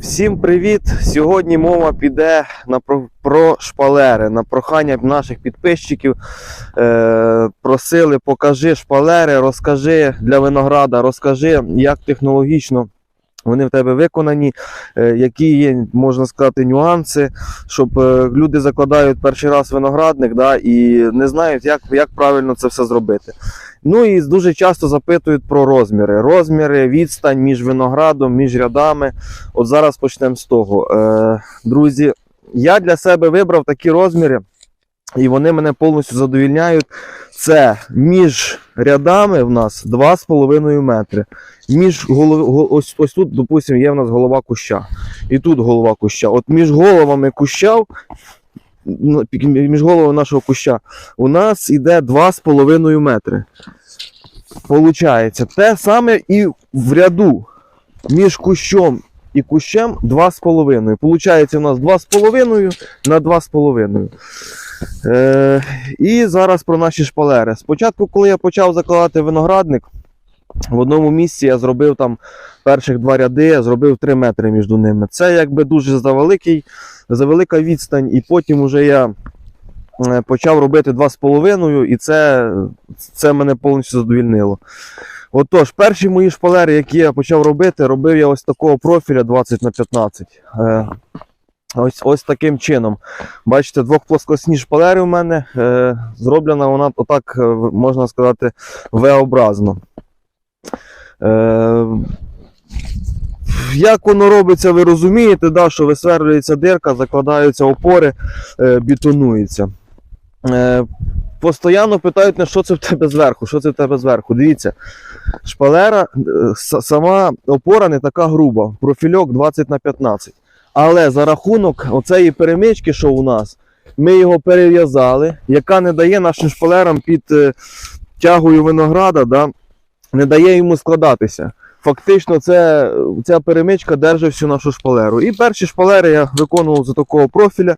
Всім привіт! Сьогодні мова піде на про, про шпалери. На прохання наших підписчиків е, просили, покажи шпалери, розкажи для винограда, розкажи, як технологічно вони в тебе виконані, е, які є, можна сказати, нюанси, щоб е, люди закладають перший раз виноградник да, і не знають, як, як правильно це все зробити. Ну і дуже часто запитують про розміри. Розміри, відстань між виноградом, між рядами. От зараз почнемо з того. Е, друзі, я для себе вибрав такі розміри, і вони мене повністю задовільняють. Це між рядами в нас 2,5 метри. Між голов... ось, ось тут, допустимо, є в нас голова куща. І тут голова куща. От між головами куща, ну, між головами нашого куща, у нас іде 2,5 метри. Получається, те саме і в ряду між кущом і кущем 2,5. Получається, у нас 2,5 на 2,5. Е, і зараз про наші шпалери. Спочатку, коли я почав закладати виноградник, в одному місці я зробив там перших два ряди, я зробив 3 метри між ними. Це якби дуже завеликий, завелика відстань, і потім уже я почав робити 2,5, і це, це мене повністю задовільнило. Отож, перші мої шпалери, які я почав робити, робив я ось такого профіля 20 на 15. Е, ось, ось таким чином. Бачите, двохплоскосні шпалери у мене. Е, зроблена вона отак, е, можна сказати, V-образно. Е, як воно робиться, ви розумієте, да, що висверлюється дирка, закладаються опори, е, бетонується. Е, Постоянно питають, на що це в тебе зверху, що це в тебе зверху. Дивіться, шпалера, е, сама опора не така груба, профільок 20 на 15. Але за рахунок оцеї перемички, що у нас, ми його перев'язали, яка не дає нашим шпалерам під е, тягою винограда, да, не дає йому складатися. Фактично, це, ця перемичка держить всю нашу шпалеру. І перші шпалери я виконував за такого профіля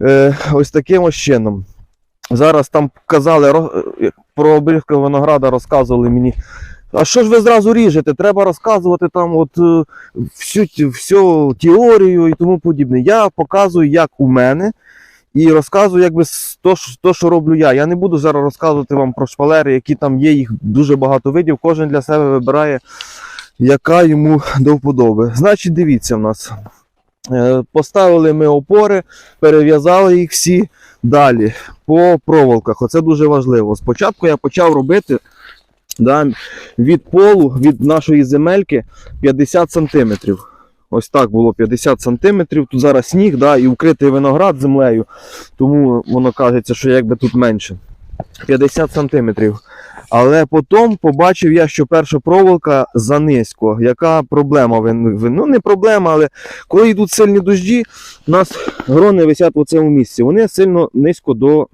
е, ось таким ось чином. Зараз там казали е, про обрізку винограда, розказували мені. А що ж ви зразу ріжете? Треба розказувати там от е, всю, всю теорію і тому подібне. Я показую, як у мене, і розказую, якби то, то, що роблю я. Я не буду зараз розказувати вам про шпалери, які там є, їх дуже багато видів. Кожен для себе вибирає, яка йому до вподоби. Значить, дивіться в нас. Е, Поставили ми опори, перев'язали їх всі. Далі по проволоках. Оце дуже важливо. Спочатку я почав робити да, від полу, від нашої земельки 50 см. Ось так було 50 см. Тут зараз сніг, да, і вкритий виноград землею, тому воно кажеться, що якби тут менше. 50 см. Але потім побачив я, що перша проволока занизько. Яка проблема? Ну, не проблема, але коли йдуть сильні дощі, у нас грони висять в цьому місці. Вони сильно низько до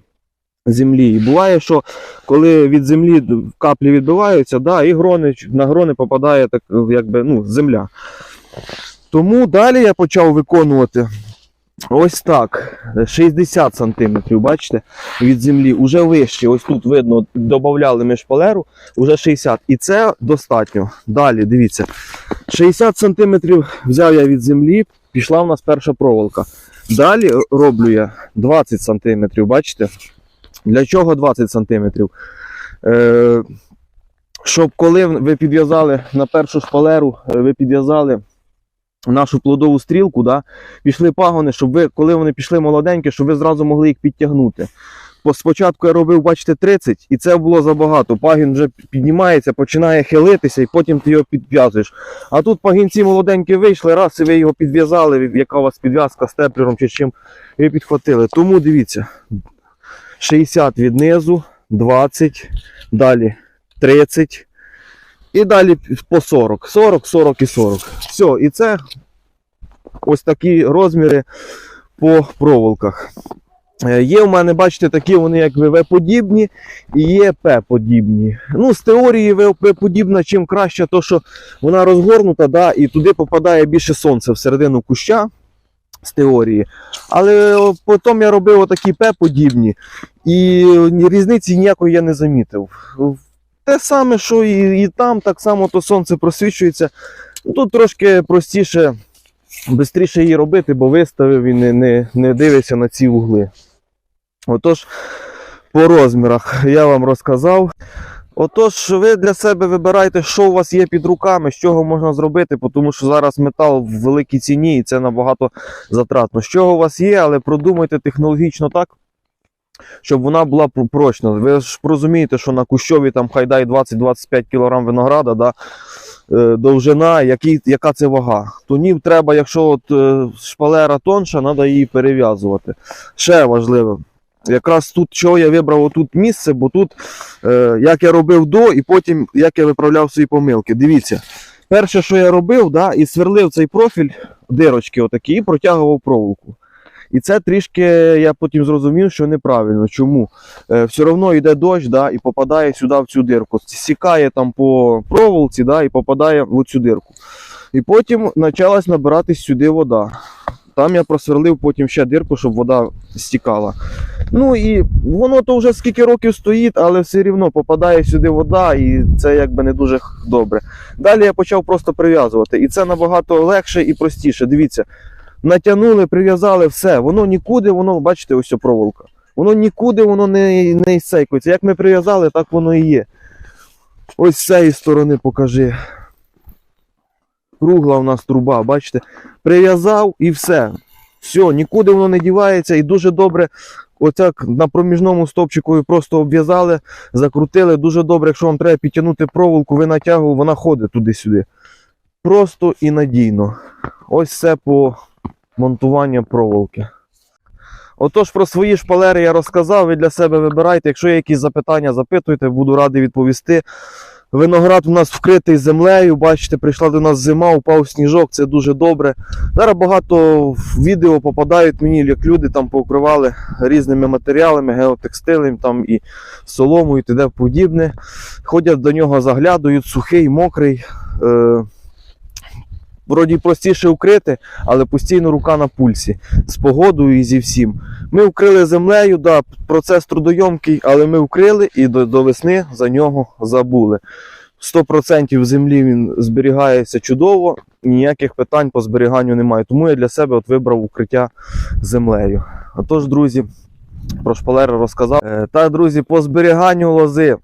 землі. І буває, що коли від землі каплі відбиваються, да, і грони, на грони попадає так, якби, ну, земля. Тому далі я почав виконувати ось так. 60 см, бачите, від землі, уже вище. Ось тут видно, додавали ми шпалеру, уже 60 І це достатньо. Далі, дивіться. 60 см взяв я від землі, пішла в нас перша проволока. Далі роблю я 20 см, бачите? Для чого 20 см? Е, щоб коли ви підв'язали на першу шпалеру, е, ви підв'язали нашу плодову стрілку, да, пішли пагони, щоб ви, коли вони пішли молоденькі, щоб ви зразу могли їх підтягнути. Спочатку я робив, бачите, 30, і це було забагато. Пагін вже піднімається, починає хилитися, і потім ти його підв'язуєш. А тут пагінці молоденькі вийшли, раз і ви його підв'язали, яка у вас підв'язка степлером чи чим, і підхватили. Тому дивіться, 60 від низу, 20, далі 30 і далі по 40. 40, 40 і 40. Все, і це ось такі розміри по проволоках. Е, Є у мене, бачите, такі вони якби В-подібні і є П-подібні. Ну, з теорії ВП-подібна, чим краще, то що вона розгорнута, да, і туди попадає більше сонця всередину куща з теорії. Але потім я робив отакі П-подібні, і різниці ніякої я не замітив. Те саме, що і, і там, так само то сонце просвічується. Ну, Тут трошки простіше Бистріше її робити, бо виставив і не, не, не дивиться на ці вугли. Отож, по розмірах я вам розказав. Отож, ви для себе вибирайте, що у вас є під руками, з чого можна зробити, тому що зараз метал в великій ціні і це набагато затратно. З чого у вас є, але продумайте технологічно так, щоб вона була пр- прочна. Ви ж розумієте, що на кущові там хайдай 20-25 кг винограда, да, е, довжина, який, яка це вага. Тонів треба, якщо от, е, шпалера тонша, треба її перев'язувати. Ще важливе. Якраз тут чого я вибрав отут місце, бо тут е, як я робив до, і потім як я виправляв свої помилки. Дивіться, перше, що я робив, да, і сверлив цей профіль, дирочки отакі, і протягував проволоку. І це трішки я потім зрозумів, що неправильно. Чому? Е, все одно йде дощ да, і попадає сюди в цю дирку. Сікає там по проволоці да, і попадає в цю дирку. І потім почалась набиратись сюди вода. Там я просверлив потім ще дирку, щоб вода стікала. Ну і воно то вже скільки років стоїть, але все рівно попадає сюди вода, і це якби не дуже добре. Далі я почав просто прив'язувати, і це набагато легше і простіше. Дивіться, натягнули, прив'язали все. Воно нікуди, воно, бачите, ось проволока. Воно нікуди воно не, не ісейкується. Як ми прив'язали, так воно і є. Ось з цієї сторони покажи. Кругла у нас труба, бачите? Прив'язав і все. Все, нікуди воно не дівається, і дуже добре. Оцяк на проміжному стовпчику просто обв'язали, закрутили. Дуже добре, якщо вам треба підтягнути проволоку, ви натягували, вона ходить туди-сюди. Просто і надійно. Ось все по монтуванню проволоки. Отож, про свої шпалери я розказав, ви для себе вибирайте. Якщо є якісь запитання, запитуйте, буду радий відповісти. Виноград у нас вкритий землею. Бачите, прийшла до нас зима, упав сніжок, це дуже добре. Зараз багато відео попадають мені, як люди там покривали різними матеріалами, геотекстилем, там і соломою, і т.д. подібне. Ходять до нього, заглядують, сухий, мокрий. Е- Вроді простіше укрити, але постійно рука на пульсі з погодою і зі всім. Ми вкрили землею, да, процес трудойомкий, але ми вкрили і до, до весни за нього забули. 100% землі він зберігається чудово, ніяких питань по зберіганню немає. Тому я для себе от вибрав укриття землею. Отож, друзі, про шпалери розказав. Е, Та, друзі, по зберіганню лози.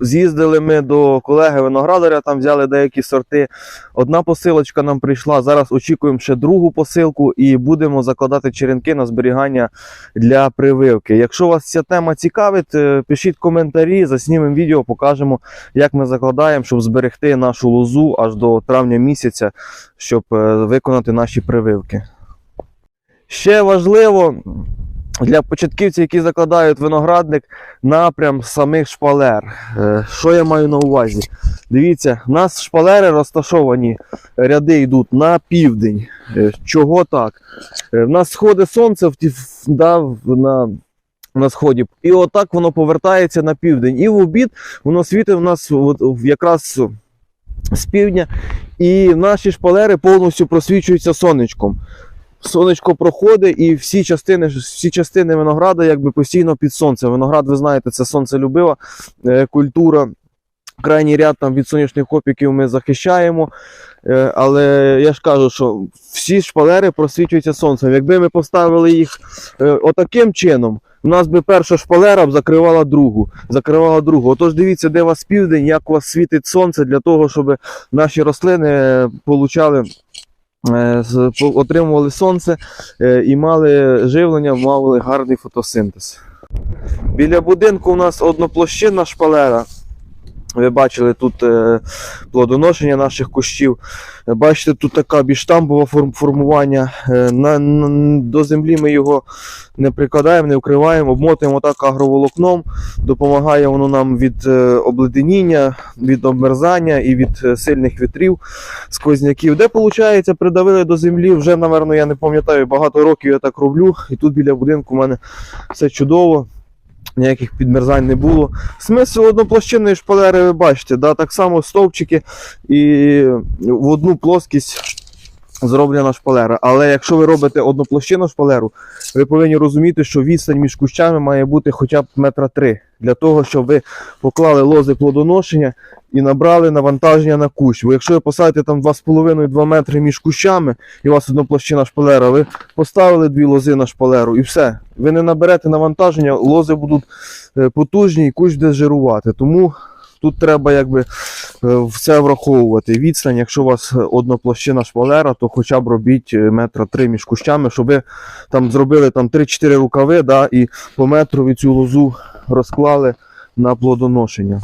З'їздили ми до колеги виноградаря, там взяли деякі сорти. Одна посилочка нам прийшла. Зараз очікуємо ще другу посилку і будемо закладати черенки на зберігання для прививки. Якщо вас ця тема цікавить, е, пишіть коментарі, заснімемо відео, покажемо, як ми закладаємо, щоб зберегти нашу лозу аж до травня місяця, щоб е, виконати наші прививки. Ще важливо для початківців, які закладають виноградник, напрям самих шпалер. Е, Що я маю на увазі? Дивіться, у нас шпалери розташовані, ряди йдуть на південь. Е, Чого так? Е, В нас сходить сонце в да, на, на сході, і отак воно повертається на південь. І в обід воно світить у нас якраз з півдня, і наші шпалери повністю просвічуються сонечком. Сонечко проходить, і всі частини, всі частини винограда якби постійно під сонцем. Виноград, ви знаєте, це сонцелюбива е, культура. Крайній ряд там від сонячних опіків ми захищаємо. Е, але я ж кажу, що всі шпалери просвічуються сонцем. Якби ми поставили їх е, отаким чином, у нас би перша шпалера б закривала другу. Закривала другу. Отож дивіться, де у вас південь, як у вас світить сонце для того, щоб наші рослини получали. Е, Отримували сонце е, і мали живлення, мали гарний фотосинтез. Біля будинку у нас одноплощинна шпалера. Ви бачили тут е, плодоношення наших кущів. Бачите, тут така більш формування. Е, до землі ми його не прикладаємо, не вкриваємо, обмотуємо так агроволокном. Допомагає воно нам від е, обледеніння, від обмерзання і від сильних вітрів, сквозняків. Де, виходить, придавили до землі, вже, напевно, я не пам'ятаю, багато років я так роблю. І тут біля будинку у мене все чудово. Ніяких підмерзань не було. Смисл одноплощинної шпалери, ви бачите, да, так само стовпчики і в одну плоскість зроблена шпалера. Але якщо ви робите одноплощинну шпалеру, ви повинні розуміти, що відстань між кущами має бути хоча б метра три, для того, щоб ви поклали лози плодоношення і набрали навантаження на кущ. Бо якщо ви посадите там 2,5-2 метри між кущами, і у вас одноплощина шпалера, ви поставили дві лози на шпалеру і все. Ви не наберете навантаження, лози будуть е, потужні і кущ буде жирувати. Тому тут треба якби все враховувати. Відстань, якщо у вас одноплощина шпалера, то хоча б робіть е, метра три між кущами, щоб ви там зробили там 3-4 рукави, да, і по метрові цю лозу розклали на плодоношення.